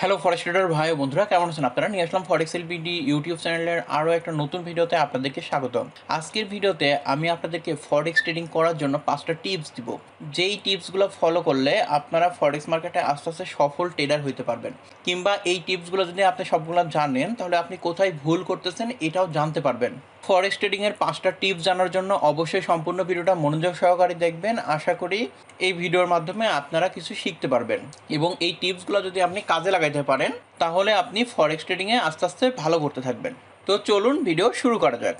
Hello forest tedder ভাই বন্ধুরা, কেমন আছেন আপনারা? নিয়ে আসলাম ফরেক্স এলবিডি ইউটিউব চ্যানেলের আরও একটা নতুন ভিডিওতে আপনাদেরকে স্বাগতম। আজকের ভিডিওতে আমি আপনাদেরকে ফরেক্স ট্রেডিং করার জন্য পাঁচটা টিপস দিব। যেই টিপসগুলো ফলো করলে আপনারা ফরেক্স মার্কেটে আস্তে আস্তে সফল ট্রেডার হইতে পারবেন। কিংবা এই টিপসগুলো যদি আপনি সবগুলো জানেন, তাহলে আপনি কোথায় ভুল করতেছেন এটাও জানতে পারবেন। ফরেক্স ট্রেডিংয়ের পাঁচটা টিপস জানার জন্য অবশ্যই সম্পূর্ণ ভিডিওটা মনোযোগ সহকারে দেখবেন। আশা করি এই ভিডিওর মাধ্যমে আপনারা কিছু শিখতে পারবেন। এবং এই টিপসগুলো যদি আপনি কাজে লাগাইতে পারেন তাহলে আপনি ফরেক্স ট্রেডিংয়ে আস্তে আস্তে ভালো করতে থাকবেন। তো চলুন ভিডিও শুরু করা যাক।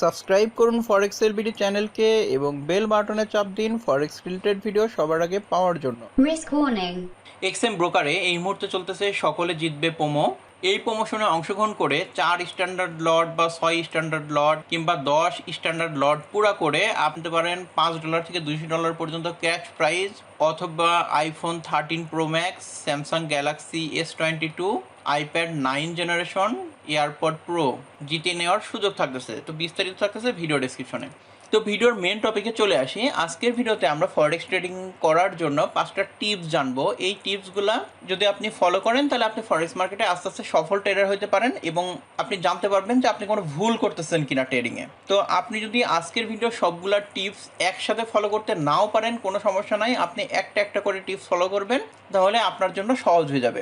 সাবস্ক্রাইব করুন ফরেক্স এলবিডি চ্যানেলকে এবং বেল বাটনে চাপ দিন ফরেক্স রিলেটেড ভিডিও সবার আগে পাওয়ার জন্য. এক্সএম ব্রোকারে এই মুহূর্তে চলতেছে সকলে জিতবে পোমো এই প্রমোশনে অংশগ্রহণ করে চার স্ট্যান্ডার্ড লট বা ছয় স্ট্যান্ডার্ড লট কিংবা দশ স্ট্যান্ডার্ড লট পুরা করে আপনি পারেন পাঁচ ডলার থেকে দুইশো ডলার পর্যন্ত ক্যাশ প্রাইজ অথবা iPhone thirteen pro max Samsung Galaxy S twenty two iPad nine generation AirPod pro জিতে নেওয়ার সুযোগ থাকতেছে। তো বিস্তারিত থাকতেছে ভিডিও ডেসক্রিপশনে তো ভিডিওর মেন টপিকে চলে আসি। আজকের ভিডিওতে আমরা ফরেক্স ট্রেডিং করার জন্য পাঁচটা টিপস জানব। এই টিপসগুলা যদি আপনি ফলো করেন, তাহলে আপনি ফরেক্স মার্কেটে আস্তে আস্তে সফল ট্রেডার হতে পারেন এবং আপনি জানতে পারবেন যে আপনি কোনো ভুল করতেছেন কিনা ট্রেডিংয়ে তো আপনি যদি আজকের ভিডিও সবগুলা টিপস একসাথে ফলো করতে নাও পারেন, কোনো সমস্যা নাই। আপনি একটা একটা করে টিপস ফলো করবেন, তাহলে আপনার জন্য সহজ হয়ে যাবে।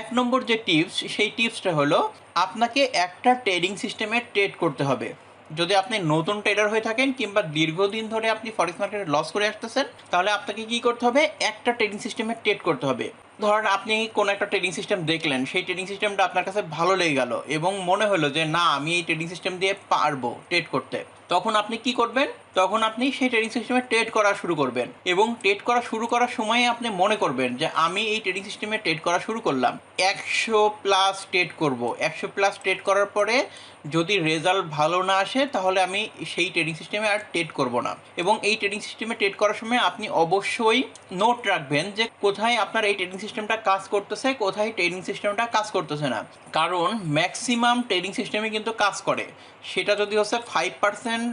এক নম্বর যে টিপস সেই টিপসটা হলো, আপনাকে একটা ট্রেডিং সিস্টেমে ট্রেড করতে হবে। যদি আপনি নতুন ট্রেডার হয়ে থাকেন কিংবা দীর্ঘদিন ধরে আপনি ফরেক্স মার্কেটে লস করে আসতেছেন, তাহলে আপনাকে কি করতে হবে? একটা ট্রেডিং সিস্টেমে ট্রেড করতে হবে। ধরেন আপনি কোনো একটা ট্রেডিং সিস্টেম দেখলেন, সেই ট্রেডিং সিস্টেমটা আপনার কাছে ভালো লেগে গেল এবং মনে হলো যে, না, আমি এই ট্রেডিং সিস্টেম দিয়ে পারব ট্রেড করতে। তখন আপনি কি করবেন? তখন আপনি সেই ট্রেডিং সিস্টেমে ট্রেড করা শুরু করবেন এবং ট্রেড করা শুরু করার সময় আপনি মনে করবেন যে, আমি এই ট্রেডিং সিস্টেমে ট্রেড করা শুরু করলাম। একশো প্লাস ট্রেড করব। একশো প্লাস ট্রেড করার পরে যদি রেজাল্ট ভালো না আসে, তাহলে আমি সেই ট্রেডিং সিস্টেমে আর ট্রেড করব না। এবং এই ট্রেডিং সিস্টেমে ট্রেড করার সময় আপনি অবশ্যই নোট রাখবেন যে, কোথায় আপনার এই ট্রেডিং সিস্টেমটা কাজ করতেছে, কোথায় ট্রেডিং সিস্টেমটা কাজ করতেছে না। কারণ ম্যাক্সিমাম ট্রেডিং সিস্টেমে কিন্তু কাজ করে। সেটা যদি হচ্ছে ফাইভ পার্সেন্ট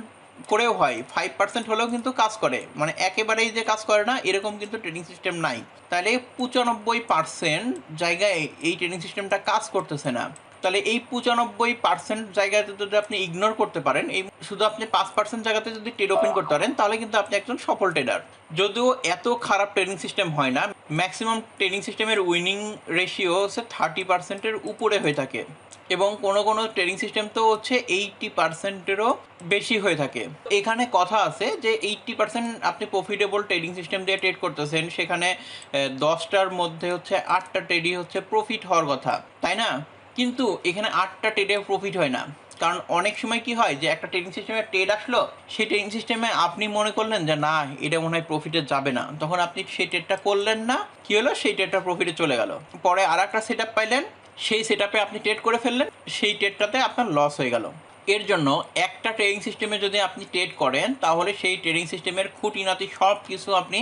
করেও হয় ফাইভ পার্সেন্ট হলেও কিন্তু কাজ করে। মানে একেবারেই যে কাজ করে না, এরকম কিন্তু ট্রেডিং সিস্টেম নাই। তাহলে পঁচানব্বই পার্সেন্ট জায়গায় এই ট্রেডিং সিস্টেমটা কাজ করতেছে না। তাহলে এই পঁচানব্বই পার্সেন্ট জায়গাতে যদি আপনি ইগনোর করতে পারেন, এই শুধু আপনি পাঁচ পার্সেন্ট জায়গাতে যদি ট্রেড ওপেন করতে পারেন, তাহলে কিন্তু আপনি একজন সফল ট্রেডার যদিও এত খারাপ ট্রেডিং সিস্টেম হয় না ম্যাক্সিমাম ট্রেডিং সিস্টেমের উইনিং রেশিও হচ্ছে থার্টি পার্সেন্টের উপরে হয়ে থাকে এবং কোনো কোনো ট্রেডিং সিস্টেম তো হচ্ছে এইটটি পার্সেন্টেরও বেশি হয়ে থাকে। এখানে কথা আছে যে এইটটি পার্সেন্ট আপনি প্রফিটেবল ট্রেডিং সিস্টেম দিয়ে ট্রেড করতেছেন, সেখানে দশটার মধ্যে হচ্ছে আটটা ট্রেডই হচ্ছে প্রফিট হওয়ার কথা, তাই না? কিন্তু এখানে আটটা ট্রেডে প্রফিট হয় না। কারণ অনেক সময় কি হয় যে একটা ট্রেডিং সিস্টেমে ট্রেড আসলো, সেই ট্রেডিং সিস্টেমে আপনি মনে করলেন যে, না, এটা মনে হয় প্রফিটে যাবে না। তখন আপনি সেই ট্রেডটা করলেন না, কি হলো? সেই ট্রেডটা প্রফিটে চলে গেল। পরে আর একটা সেট পাইলেন, সেই সেট আপে আপনি ট্রেড করে ফেললেন, সেই ট্রেডটাতে আপনার লস হয়ে গেল। এর জন্য একটা ট্রেডিং সিস্টেমে যদি আপনি ট্রেড করেন, তাহলে সেই ট্রেডিং সিস্টেমের খুঁটিনাটি সব কিছু আপনি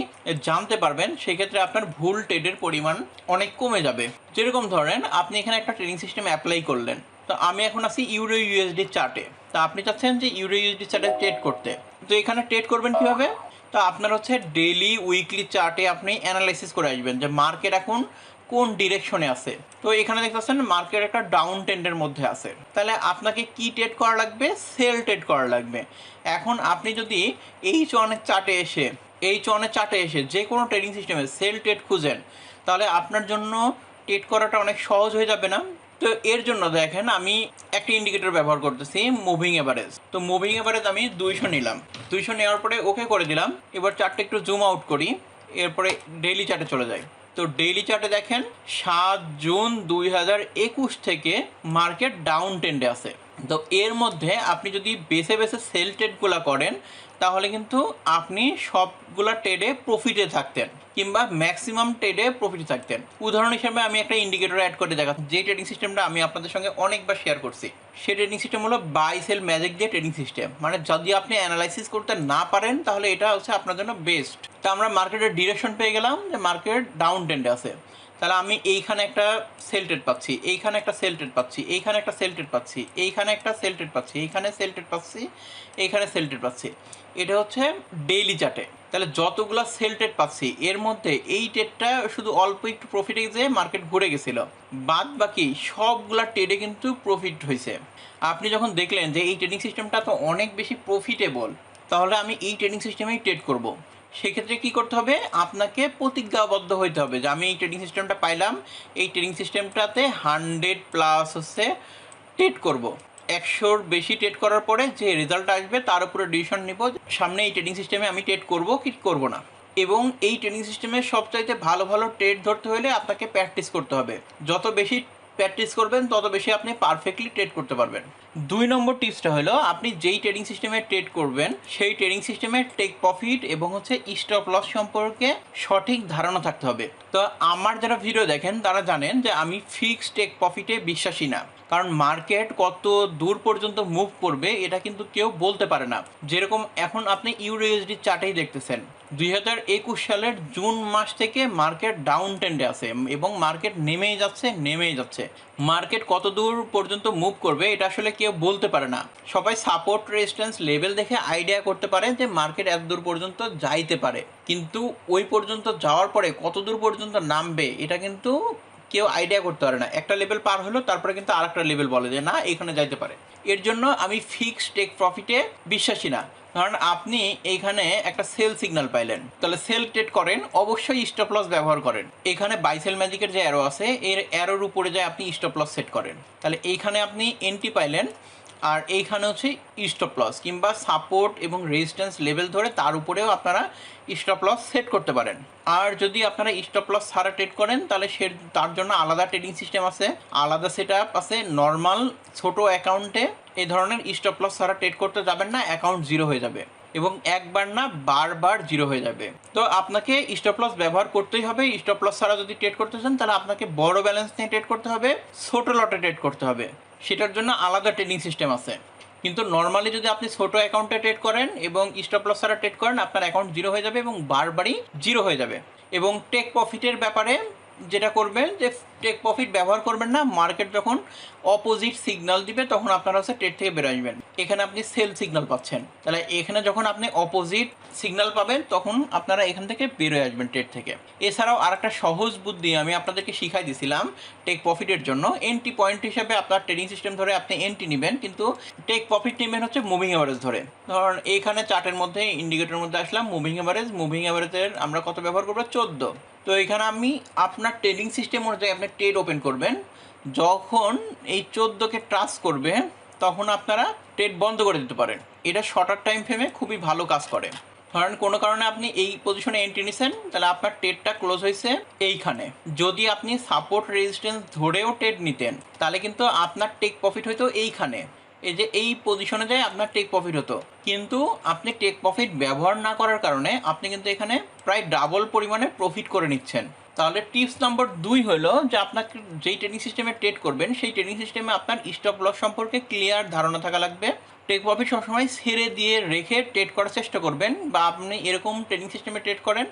জানতে পারবেন। সেক্ষেত্রে আপনার ভুল ট্রেডের পরিমাণ অনেক কমে যাবে। যেরকম ধরেন, আপনি এখানে একটা ট্রেডিং সিস্টেম অ্যাপ্লাই করলেন। তো আমি এখন আছি ইউরো ইউএসডি চার্টে তা আপনি চাচ্ছেন যে ইউরো ইউএসডি চার্টে ট্রেড করতে। তো এখানে ট্রেড করবেন কীভাবে? তো আপনার হচ্ছে ডেলি উইকলি চার্টে আপনি অ্যানালাইসিস করে আসবেন যে মার্কেট এখন কোন ডিরেকশনে আছে? তো এখানে দেখতে পাচ্ছেন মার্কেট একটা ডাউন ট্রেন্ডের মধ্যে আছে। তাহলে আপনাকে কি ট্রেড করা লাগবে? সেল ট্রেড করা লাগবে। এখন আপনি যদি এই চনের চার্টে এসে এই চনের চার্টে এসে যে কোনো ট্রেডিং সিস্টেমে সেল ট্রেড খুঁজেন, তাহলে আপনার জন্য ট্রেড করাটা অনেক সহজ হয়ে যাবে না। তো এর জন্য দেখেন আমি একটা ইন্ডিকেটর ব্যবহার করতেছি মুভিং এভারেজ তো মুভিং এভারেজ আমি দুইশো নিলাম। দুইশো নেওয়ার পরে ওকে করে দিলাম। এবার চার্টটা একটু জুম আউট করি। এরপরে ডেইলি চার্টে চলে যাই। তো ডেইলি চার্টে দেখেন, সাত জুন দুই হাজার একুশ থেকে মার্কেট ডাউন ট্রেন্ডে আছে। তো এর মধ্যে আপনি যদি বেছে বেছে সেল ট্রেডগুলো করেন তাহলে কিন্তু আপনি সবগুলা ট্রেডে প্রফিটে থাকতেন কিংবা ম্যাক্সিমাম ট্রেডে প্রফিটে থাকতেন। উদাহরণ হিসেবে আমি একটা ইন্ডিকেটর অ্যাড করে দেখা যে ট্রেডিং সিস্টেমটা আমি আপনাদের সঙ্গে অনেকবার শেয়ার করছি সেই ট্রেডিং সিস্টেম হলো বাই সেল ম্যাজিক দিয়ে ট্রেডিং সিস্টেম মানে যদি আপনি অ্যানালাইসিস করতে না পারেন, তাহলে এটা হচ্ছে আপনার জন্য বেস্ট তো আমরা মার্কেটের ডিরেকশন পেয়ে গেলাম, যে মার্কেট ডাউন ট্রেন্ডে আছে। তাহলে আমি এইখানে একটা সেল ট্রেড পাচ্ছি, এইখানে একটা সেল ট্রেড পাচ্ছি, এইখানে একটা সেল ট্রেড পাচ্ছি, এইখানে একটা সেল ট্রেড পাচ্ছি, এইখানে সেল ট্রেড পাচ্ছি, এইখানে সেল ট্রেড পাচ্ছি। এটা হচ্ছে ডেইলি চার্টে তাহলে যতগুলো সেল ট্রেড পাচ্ছি, এর মধ্যে এই ট্রেডটা শুধু অল্প একটু প্রফিটে যে মার্কেট ঘুরে গেছিল। বাদ বাকি সবগুলা ট্রেডে কিন্তু প্রফিট হয়েছে আপনি যখন দেখলেন যে এই ট্রেডিং সিস্টেমটা তো অনেক বেশি প্রফিটেবল তাহলে আমি এই ট্রেডিং সিস্টেমেই ট্রেড করব। সেক্ষেত্রে কি করতে হবে? আপনাকে প্রতিজ্ঞাবদ্ধ হইতে হবে যে আমি এই ট্রেডিং সিস্টেমটা পাইলাম, এই ট্রেডিং সিস্টেমটাতে হান্ড্রেড প্লাস হচ্ছে ট্রেড করব। একশোর বেশি ট্রেড করার পরে যে রেজাল্ট আসবে, তার উপরে ডিসিশন নিব সামনে এই ট্রেডিং সিস্টেমে আমি ট্রেড করব কি করব না। এবং এই ট্রেডিং সিস্টেমে সবচাইতে ভালো ভালো ট্রেড ধরতে হলে আপনাকে প্র্যাকটিস করতে হবে। যত বেশি প্র্যাকটিস করবেন, তত বেশি আপনি পারফেক্টলি ট্রেড করতে পারবেন। দুই নম্বর টিপসটা হলো, আপনি যেই ট্রেডিং সিস্টেমে ট্রেড করবেন, সেই ট্রেডিং সিস্টেমে টেক প্রফিট এবং হচ্ছে স্টপ লস সম্পর্কে সঠিক ধারণা থাকতে হবে। তো আমার যারা ভিডিও দেখেন, তারা জানেন যে আমি ফিক্সড টেক প্রফিটে বিশ্বাসী না। কারণ মার্কেট কত দূর পর্যন্ত মুভ করবে, এটা কিন্তু কেউ বলতে পারে না। যেরকম এখন আপনি ইউরো ইউএসডি চার্টেই দেখতেছেন, দুই হাজার একুশ সালের জুন মাস থেকে মার্কেট ডাউন ট্রেন্ডে আছে এবং মার্কেট নেমেই যাচ্ছে নেমেই যাচ্ছে। মার্কেট কত দূর পর্যন্ত মুভ করবে, এটা আসলে কেউ বলতে পারে না। সবাই সাপোর্ট রেজিস্ট্যান্স লেভেল দেখে আইডিয়া করতে পারে যে মার্কেট এত দূর পর্যন্ত যাইতে পারে। কিন্তু ওই পর্যন্ত যাওয়ার পরে কত দূর পর্যন্ত নামবে, এটা কিন্তু কেউ আইডিয়া করতে পারে না। একটা লেভেল পার হলো, তারপরে কিন্তু আর একটা লেভেল বলে যে, না, এখানে যাইতে পারে। এর জন্য আমি ফিক্সড টেক প্রফিটে বিশ্বাসী না। কারণ আপনি এইখানে একটা সেল সিগন্যাল পাইলেন। তাহলে সেল ট্রেড করেন, অবশ্যই স্টপ লস ব্যবহার করেন। এখানে বাইসেল ম্যাজিকের যে অ্যারো আছে, এর অ্যারোর উপরে যায় আপনি স্টপ লস সেট করেন। তাহলে এইখানে আপনি এন্ট্রি পাইলেন আর এইখানে হচ্ছে স্টপ লস কিংবা সাপোর্ট এবং রেজিস্ট্যান্স লেভেল ধরে তার উপরেও আপনারা স্টপ লস সেট করতে পারেন। আর যদি আপনারা স্টপ লস ছাড়া ট্রেড করেন, তাহলে সে তার জন্য আলাদা ট্রেডিং সিস্টেম আছে, আলাদা সেট আছে নর্মাল ছোট অ্যাকাউন্টে এই ধরনের স্টপ লস ছাড়া ট্রেড করতে যাবেন না অ্যাকাউন্ট জিরো হয়ে যাবে। এবং একবার না বারবার জিরো হয়ে যাবে। তো আপনাকে স্টপ লস ব্যবহার করতেই হবে। স্টপ লস ছাড়া যদি ট্রেড করতে চান, তাহলে আপনাকে বড় ব্যালেন্স নিয়ে ট্রেড করতে হবে। ছোট লটে ট্রেড করতে হবে। সেটার জন্য আলাদা ট্রেডিং সিস্টেম আছে। কিন্তু নর্মালি যদি আপনি ছোট অ্যাকাউন্টে ট্রেড করেন এবং স্টপ লস ছাড়া ট্রেড করেন, আপনার অ্যাকাউন্ট জিরো হয়ে যাবে এবং বারবারই জিরো হয়ে যাবে। এবং টেক প্রফিটের ব্যাপারে যেটা করবেন যে টেক প্রফিট ব্যবহার করবেন না মার্কেট যখন অপোজিট সিগনাল দিবে, তখন আপনারা হচ্ছে ট্রেড থেকে বের আসবেন। এখানে আপনি সেল সিগনাল পাচ্ছেন। তাহলে এখানে যখন আপনি অপোজিট সিগনাল পাবেন, তখন আপনারা এখান থেকে বেরোয় আসবেন ট্রেড থেকে। এছাড়াও আর একটা সহজ বুদ্ধি আমি আপনাদেরকে শিখাই দিছিলাম টেক প্রফিটের জন্য। এন্ট্রি পয়েন্ট হিসেবে আপনার ট্রেডিং সিস্টেম ধরে আপনি এন্ট্রি নেবেন, কিন্তু টেক প্রফিট নেবেন হচ্ছে মুভিং অ্যাভারেজ ধরে। ধরুন এইখানে চার্টের মধ্যে ইন্ডিকেটরের মধ্যে আসলাম মুভিং অ্যাভারেজ মুভিং অ্যাভারেজের আমরা কত ব্যবহার করব? চোদ্দ। তো এখানে আমি আপনার ট্রেডিং সিস্টেম অনুযায়ী আপনি ট্রেড ওপেন করবেন। যখন এই চোদ্দোকে ট্রাস করবে, তখন আপনারা ট্রেড বন্ধ করে দিতে পারেন। এটা শর্টার টাইম ফ্রেমে খুবই ভালো কাজ করে। ধরেন কোনো কারণে আপনি এই পজিশনে এন্ট্রি নিছেন, তাহলে আপনার ট্রেডটা ক্লোজ হয়েছে এইখানে। যদি আপনি সাপোর্ট রেজিস্ট্যান্স ধরেও ট্রেড নিতেন, তাহলে কিন্তু আপনার টেক প্রফিট হইতো এইখানে। এই যে এই পজিশনে যায় আপনার টেক প্রফিট হতো, কিন্তু আপনি টেক প্রফিট ব্যবহার না করার কারণে আপনি কিন্তু এখানে প্রায় ডাবল পরিমাণে প্রফিট করে নিচ্ছেন। তাহলে টিপস নম্বর দুই হলো যে আপনাকে যেই ট্রেডিং সিস্টেমে ট্রেড করবেন, সেই ট্রেডিং সিস্টেমে আপনার স্টপ লস সম্পর্কে ক্লিয়ার ধারণা থাকা লাগবে। টেক প্রফিট সবসময় ছেড়ে দিয়ে রেখে ট্রেড করার চেষ্টা করবেন বা আপনি এরকম ট্রেডিং সিস্টেমে ট্রেড করেন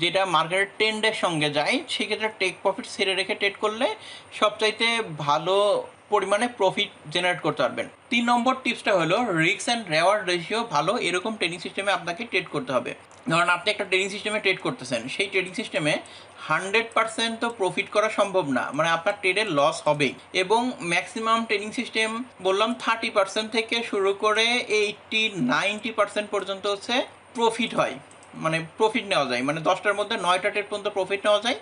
যেটা মার্কেটের ট্রেন্ডের সঙ্গে যায়, সেক্ষেত্রে টেক প্রফিট ছেড়ে রেখে ট্রেড করলে সবচাইতে ভালো পরিমাণে প্রফিট জেনারেট করতে পারবেন। তিন নম্বর টিপসটা হলো রিক্স অ্যান্ড রেওয়ার্ড রেশিও ভালো, এরকম ট্রেডিং সিস্টেমে আপনাকে ট্রেড করতে হবে। ধরুন, আপনি একটা ট্রেডিং সিস্টেমে ট্রেড করতেছেন, সেই ট্রেডিং সিস্টেমে হান্ড্রেড পার্সেন্ট তো প্রফিট করা সম্ভব না মানে আপনার ট্রেডের লস হবেই। এবং ম্যাক্সিমাম ট্রেডিং সিস্টেম বললাম থার্টি পার্সেন্ট থেকে শুরু করে এইটটি নাইনটি পার্সেন্ট পর্যন্ত হচ্ছে প্রফিট হয়। মানে প্রফিট নেওয়া যায়। মানে দশটার মধ্যে নয়টা ট্রেড পর্যন্ত প্রফিট নেওয়া যায়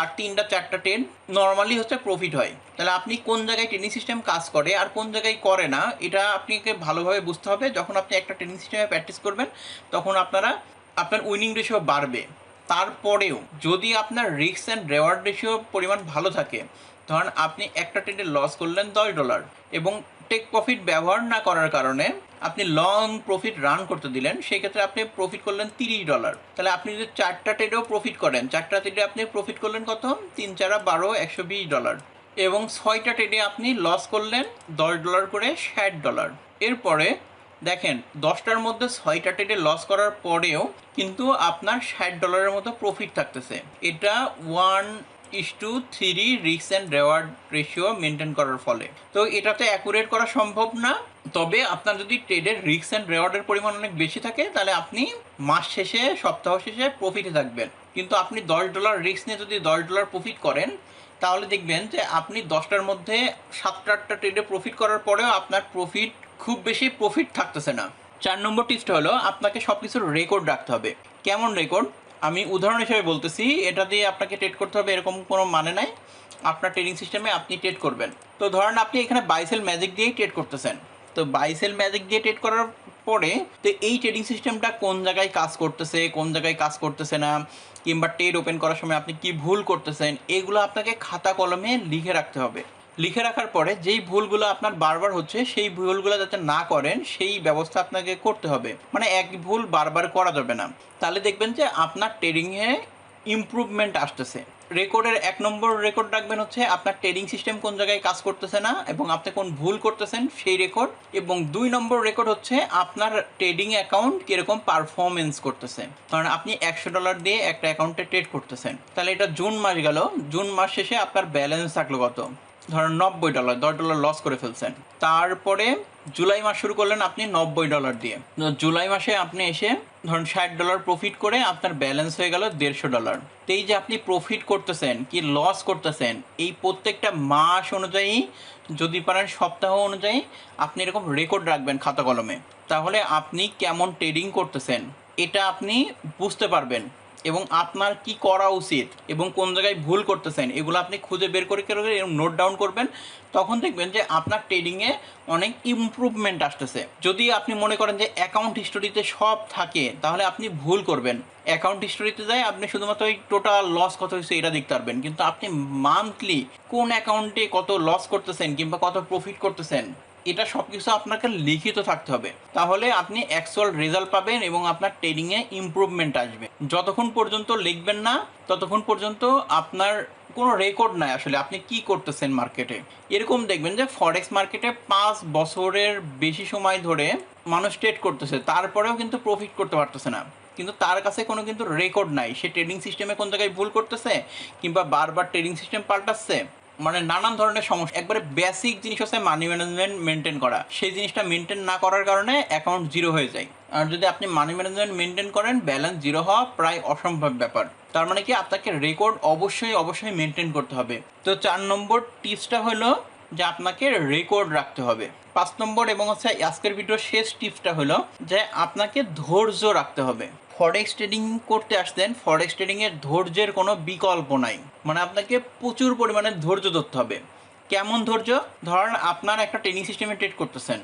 আর তিনটা, চারটা ট্রেড নর্মালি হচ্ছে প্রফিট হয়। তাহলে আপনি কোন জায়গায় ট্রেনিং সিস্টেম কাজ করে আর কোন জায়গায় করে না, এটা আপনাকে ভালোভাবে বুঝতে হবে। যখন আপনি একটা ট্রেনিং সিস্টেমে প্র্যাকটিস করবেন, তখন আপনারা, আপনার উইনিং রেশিও বাড়বে। তারপরেও যদি আপনার রিস্ক অ্যান্ড রেওয়ার্ড রেশিও পরিমাণ ভালো থাকে, ধরেন আপনি একটা ট্রেডে লস করলেন দশ ডলার এবং টেক প্রফিট ব্যবহার না করার কারণে আপনি লং প্রফিট রান করতে দিলেন সেই ক্ষেত্রে আপনি প্রফিট করলেন তিরিশ ডলার তাহলে আপনি যদি চারটা ট্রেডেও প্রফিট করেন, চারটা ট্রেডে আপনি প্রফিট করলেন কত? তিন, চারা, বারো, একশো বিশ ডলার এবং ছয়টা ট্রেডে আপনি লস করলেন দশ ডলার করে ষাট ডলার এরপরে দেখেন, দশটার মধ্যে ছয়টা ট্রেডে লস করার পরেও কিন্তু আপনার ষাট ডলারের মতো প্রফিট থাকতেছে। এটা ওয়ান ইস টু থ্রি রিক্স অ্যান্ড রেওয়ার্ড রেশিও মেনটেন করার ফলে। তো এটাতে অ্যাকুরেট করা সম্ভব না। তবে আপনার যদি ট্রেডের রিক্স অ্যান্ড রেওয়ার্ডের পরিমাণ অনেক বেশি থাকে, তাহলে আপনি মাস শেষে, সপ্তাহ শেষে প্রফিটে থাকবেন। কিন্তু আপনি দশ ডলার রিক্স নিয়ে যদি দশ ডলার প্রফিট করেন, তাহলে দেখবেন যে আপনি দশটার মধ্যে সাতটা, আটটা ট্রেডে প্রফিট করার পরেও আপনার প্রফিট খুব বেশি প্রফিট থাকতেছে না। চার নম্বর টিপসটা হলো, আপনাকে সব কিছুর রেকর্ড রাখতে হবে। কেমন রেকর্ড আমি উদাহরণ হিসেবে বলতেছি, এটা দিয়ে আপনাকে ট্রেড করতে হবে এরকম কোনো মানে নাই। আপনার ট্রেডিং সিস্টেমে আপনি ট্রেড করবেন। তো ধরেন আপনি এখানে বাইসেল ম্যাজিক দিয়েই ট্রেড করতেছেন। তো বাইসেল ম্যাজিক দিয়ে ট্রেড করার পরে, তো এই ট্রেডিং সিস্টেমটা কোন জায়গায় কাজ করতেছে, কোন জায়গায় কাজ করতেছে না, কিংবা ট্রেড ওপেন করার সময় আপনি কি ভুল করতেছেন, এগুলো আপনাকে খাতা কলমে লিখে রাখতে হবে। লিখে রাখার পরে যেই ভুলগুলো আপনার বারবার হচ্ছে, সেই ভুলগুলো যাতে না করেন, সেই ব্যবস্থা আপনাকে করতে হবে। মানে এক ভুল বারবার করা যাবে না। তাহলে দেখবেন যে আপনার ট্রেডিংয়ে ইমপ্রুভমেন্ট আসতেছে। রেকর্ডের এক নম্বর রেকর্ড রাখবেন হচ্ছে আপনার ট্রেডিং সিস্টেম কোন জায়গায় কাজ করতেছে না এবং আপনি কোন ভুল করতেছেন সেই রেকর্ড এবং দুই নম্বর রেকর্ড হচ্ছে আপনার ট্রেডিং অ্যাকাউন্ট কীরকম পারফরমেন্স করতেছে। কারণ আপনি একশো ডলার দিয়ে একটা অ্যাকাউন্টে ট্রেড করতেছেন। তাহলে এটা জুন মাস গেল। জুন মাস শেষে আপনার ব্যালেন্স থাকল কত? ধরেন নব্বই ডলার দশ ডলার লস করে ফেলছেন। তারপরে জুলাই মাস শুরু করলেন আপনি নব্বই ডলার দিয়ে। জুলাই মাসে আপনি এসে ধরুন ষাট ডলার প্রফিট করে আপনার ব্যালেন্স হয়ে গেল দেড়শো ডলার তো এই যে আপনি প্রফিট করতেছেন, কি লস করতেছেন, এই প্রত্যেকটা মাস অনুযায়ী যদি পারেন, সপ্তাহ অনুযায়ী আপনি এরকম রেকর্ড রাখবেন খাতা কলমে। তাহলে আপনি কেমন ট্রেডিং করতেছেন, এটা আপনি বুঝতে পারবেন। এবং আপনার কি করা উচিত এবং কোন জায়গায় ভুল করতেছেন, এগুলো আপনি খুঁজে বের করে করে এরকম নোট ডাউন করবেন, তখন দেখবেন যে আপনার ট্রেডিংয়ে অনেক ইমপ্রুভমেন্ট আসতেছে। যদি আপনি মনে করেন যে অ্যাকাউন্ট হিস্টোরিতে সব থাকে, তাহলে আপনি ভুল করবেন। অ্যাকাউন্ট হিস্টোরিতে যায় আপনি শুধুমাত্র ওই টোটাল লস কত হয়েছে এটা দেখতে পারবেন। কিন্তু আপনি মান্থলি কোন অ্যাকাউন্টে কত লস করতেছেন কিংবা কত প্রফিট করতেছেন এটা সব কিছু আপনাকে লিখিত থাকতে হবে। তাহলে আপনি অ্যাকচুয়াল রেজাল্ট পাবেন এবং আপনার ট্রেডিংয়ে ইমপ্রুভমেন্ট আসবে। যতক্ষণ পর্যন্ত লিখবেন না, ততক্ষণ পর্যন্ত আপনার কোনো রেকর্ড নাই আসলে, আপনি কি করতেছেন মার্কেটে এরকম দেখবেন যে ফরেক্স মার্কেটে পাঁচ বছরের বেশি সময় ধরে মানুষ ট্রেড করতেছে, তারপরেও কিন্তু প্রফিট করতে পারতেছে না। কিন্তু তার কাছে কোনো কিন্তু রেকর্ড নাই। সে ট্রেডিং সিস্টেমে কোন জায়গায় ভুল করতেছে, কিংবা বারবার ট্রেডিং সিস্টেম পাল্টাচ্ছে মানে নানান ধরনের সমস্যা। একবারে বেসিক জিনিস হচ্ছে মানি ম্যানেজমেন্ট মেনটেন করা। সেই জিনিসটা মেনটেন না করার কারণে অ্যাকাউন্ট জিরো হয়ে যায়। আর যদি আপনি মানি ম্যানেজমেন্ট মেনটেন করেন ব্যালেন্স জিরো হওয়া প্রায় অসম্ভব ব্যাপার। তার মানে কি আপনাকে রেকর্ড অবশ্যই অবশ্যই মেনটেন করতে হবে। তো চার নম্বর টিপসটা হলো যে আপনাকে রেকর্ড রাখতে হবে। পাঁচ নম্বর এবং হচ্ছে আজকের ভিডিওর শেষ টিপসটা হলো যে আপনাকে ধৈর্য রাখতে হবে। ফরেক্স ট্রেডিং করতে আসতেন ফরেক্স ট্রেডিংয়ের ধৈর্যের কোনো বিকল্প নাই। মানে আপনাকে প্রচুর পরিমাণে ধৈর্য ধরতে হবে। কেমন ধৈর্য? ধরেন আপনার একটা ট্রেনিং সিস্টেমে ট্রেড করতেছেন।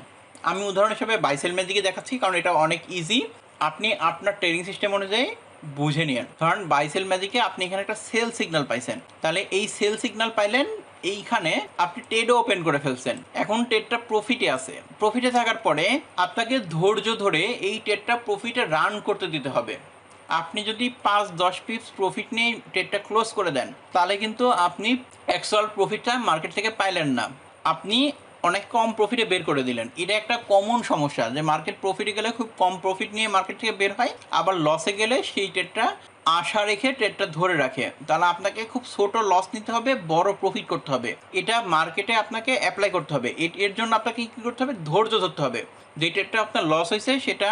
আমি উদাহরণ হিসেবে বাইসেল ম্যাজিকে দেখাচ্ছি, কারণ এটা অনেক ইজি আপনি আপনার ট্রেনিং সিস্টেম অনুযায়ী বুঝে নিন ধরেন বাইসেল ম্যাজিকে আপনি এখানে একটা সেল সিগন্যাল পাইছেন। তাহলে এই সেল সিগন্যাল পাইলেন এইখানে আপনি টেডও ওপেন করে ফেলছেন। এখন টেডটা প্রফিটে আছে। প্রফিটে থাকার পরে আপনাকে ধৈর্য ধরে এই টেডটা প্রফিটে রান করতে দিতে হবে। আপনি যদি পাঁচ, দশ পিপস প্রফিট নিয়ে ট্রেডটা ক্লোজ করে দেন, তাহলে কিন্তু আপনি অ্যাকচুয়াল প্রফিটটা মার্কেট থেকে পাইলেন না। আপনি অনেক কম প্রফিটে বের করে দিলেন। এটা একটা কমন সমস্যা যে মার্কেট প্রফিটে গেলে খুব কম প্রফিট নিয়ে মার্কেট থেকে বের হয়, আবার লসে গেলে সেই ট্রেডটা আশা রেখে ট্রেডটা ধরে রাখে। তাহলে আপনাকে খুব ছোট লস নিতে হবে, বড় প্রফিট করতে হবে। এটা মার্কেটে আপনাকে অ্যাপ্লাই করতে হবে। এর জন্য আপনাকে কী করতে হবে? ধৈর্য ধরতে হবে। যে ট্রেডটা আপনার লস হয়েছে, সেটা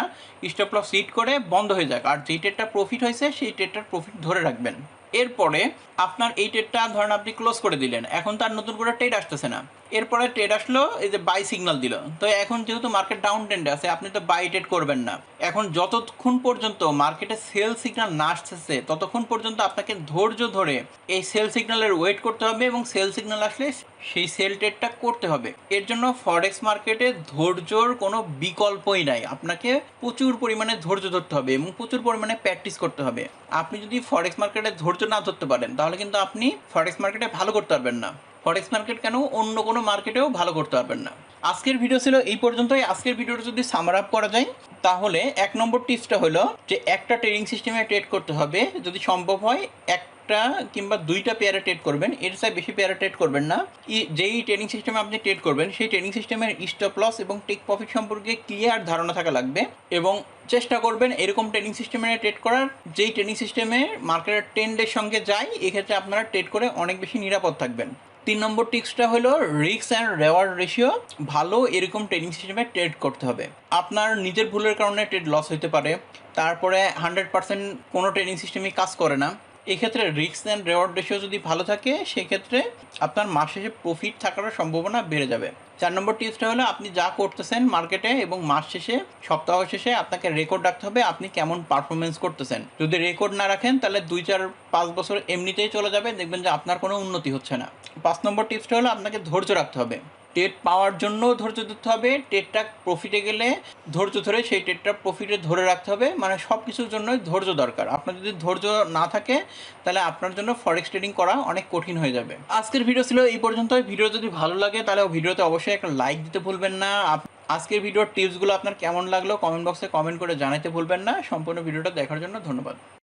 স্টপ লস হিট করে বন্ধ হয়ে যাক। আর যেই ট্রেডটা প্রফিট হয়েছে, সেই ট্রেডটার প্রফিট ধরে রাখবেন। এরপরে আপনার এই ট্রেডটা ধরেন আপনি ক্লোজ করে দিলেন। এখন তার নতুন করে ট্রেড আসতেছে না। এরপরে ট্রেড আসলো, এই যে বাই সিগন্যাল দিল। তো এখন যেহেতু মার্কেট ডাউন ট্রেন্ডে আছে, আপনি তো বাই ট্রেড করবেন না। এখন যতক্ষণ পর্যন্ত মার্কেটে সেল সিগনাল না আসতেছে, ততক্ষণ পর্যন্ত আপনাকে ধৈর্য ধরে এই সেল সিগনালের ওয়েট করতে হবে এবং সেল সিগনাল আসলে সেই সেল ট্রেডটা করতে হবে। এর জন্য ফরেক্স মার্কেটে ধৈর্যর কোনো বিকল্পই নাই। আপনাকে প্রচুর পরিমাণে ধৈর্য ধরতে হবে এবং প্রচুর পরিমাণে প্র্যাকটিস করতে হবে। আপনি যদি ফরেক্স মার্কেটে ধৈর্য না ধরতে পারেন, তাহলে কিন্তু আপনি ফরেক্স মার্কেটে ভালো করতে পারবেন না। ফরেক্স মার্কেট কেন অন্য কোনো মার্কেটেও ভালো করতে পারবেন না। আজকের ভিডিও ছিল এই পর্যন্তই। আজকের ভিডিওটা যদি সামার আপ করা যায়, তাহলে এক নম্বর টিপসটা হলো যে একটা ট্রেডিং সিস্টেমে ট্রেড করতে হবে। যদি সম্ভব হয় এক একটা কিংবা দুইটা পেয়ারে ট্রেড করবেন। এর চাই বেশি পেয়ারে ট্রেড করবেন না। যেই ট্রেডিং সিস্টেমে আপনি ট্রেড করবেন, সেই ট্রেডিং সিস্টেমের স্টপ লস এবং টেক প্রফিট সম্পর্কে ক্লিয়ার ধারণা থাকা লাগবে এবং চেষ্টা করবেন এরকম ট্রেডিং সিস্টেমে ট্রেড করার। যেই ট্রেডিং সিস্টেমে মার্কেটের ট্রেন্ডের সঙ্গে যায়, এক্ষেত্রে আপনারা ট্রেড করে অনেক বেশি নিরাপদ থাকবেন। তিন নম্বর টিক্সটা হলো রিক্স অ্যান্ড রেওয়ার্ড রেশিও ভালো এরকম ট্রেডিং সিস্টেমে ট্রেড করতে হবে। আপনার নিজের ভুলের কারণে ট্রেড লস হতে পারে, তারপরে হান্ড্রেড পার্সেন্ট কোনো ট্রেডিং সিস্টেমই কাজ করে না। এক্ষেত্রে রিক্স অ্যান্ড রেওয়ার্ড রেশিও যদি ভালো থাকে, সেক্ষেত্রে আপনার মাস শেষে প্রফিট থাকার সম্ভাবনা বেড়ে যাবে। চার নম্বর টিপসটা হলো আপনি যা করতেছেন মার্কেটে এবং মাস শেষে, সপ্তাহ শেষে আপনাকে রেকর্ড রাখতে হবে আপনি কেমন পারফরমেন্স করতেছেন। যদি রেকর্ড না রাখেন, তাহলে দুই, চার, পাঁচ বছর এমনিতেই চলে যাবে, দেখবেন যে আপনার কোনো উন্নতি হচ্ছে না। পাঁচ নম্বর টিপসটা হলো আপনাকে ধৈর্য রাখতে হবে। টেট পাওয়ার জন্য ধৈর্য ধরতে হবে। টেটটা প্রফিটে গেলে ধৈর্য ধরে সেই টেটটা প্রফিটে ধরে রাখতে হবে। মানে সব কিছুর জন্যই ধৈর্য দরকার। আপনার যদি ধৈর্য না থাকে, তাহলে আপনার জন্য ফরেক্স ট্রেডিং করা অনেক কঠিন হয়ে যাবে। আজকের ভিডিও ছিল এই পর্যন্ত ভিডিও যদি ভালো লাগে, তাহলে ভিডিওতে অবশ্যই একটা লাইক দিতে ভুলবেন না। আজকের ভিডিওর টিপসগুলো আপনার কেমন লাগল কমেন্ট বক্সে কমেন্ট করে জানাতে ভুলবেন না। সম্পূর্ণ ভিডিওটা দেখার জন্য ধন্যবাদ।